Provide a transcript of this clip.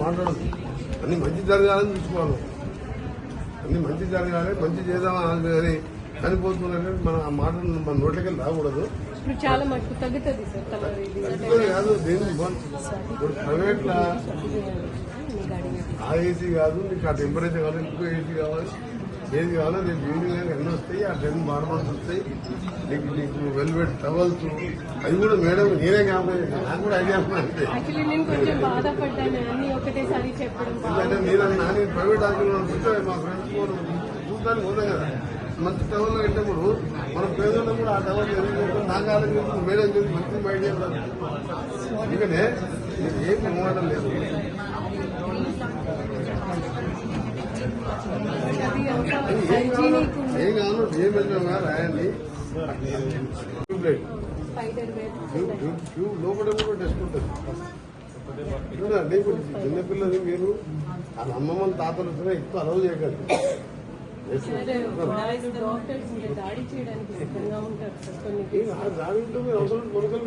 మాట్లాడదు అన్ని మంచి జరగాలని చూసుకోవాలి. అన్ని మంచి జరగాలి మంచి చేద్దామని కానీ చనిపోతున్నట్టు మనం ఆ మాట మన నోట్లకి రాకూడదు. చాలా మటుకు తగ్గుతుంది తగ్గుతుంది కాదు దేని ఇప్పుడు ప్రైవేట్ ఆ ఏసీ కాదు నీకు ఆ టెంపరేచర్ కావాలి ఇంకో ఏసీ కావాలి ఏది కావాలో రేపు ఈవినింగ్ అయినా ఎన్ని వస్తాయి ఆ టెన్ బార్మర్స్ వస్తాయి. నీకు నీకు వెల్వెట్ టవల్స్ అవి కూడా మేడం నేనే కాబట్టి నాకు కూడా ఐడియా నేను ఎందుకంటే నేను నాని ప్రైవేట్ హాస్పిటల్ చూస్తే మా ఫ్రెండ్స్ చూడడానికి పోతాం కదా. మంచి టవల్ పెట్టినప్పుడు మన పేదలకు కూడా ఆ టవల్ నాకు ఆలోచించి మేడం చేసి మంచి రాదు ఎందుకంటే ఏం ప్రమాదం లేదు. లోపల కూడా టెస్ట్ ఉంటుంది చూడండి ఇప్పుడు చిన్నపిల్లలు మీరు వాళ్ళ అమ్మమ్మల తాతలు వచ్చినా ఎక్కువ అలవ్ చేయకండి సార్ మీరు అవసరం కొనుక్కొని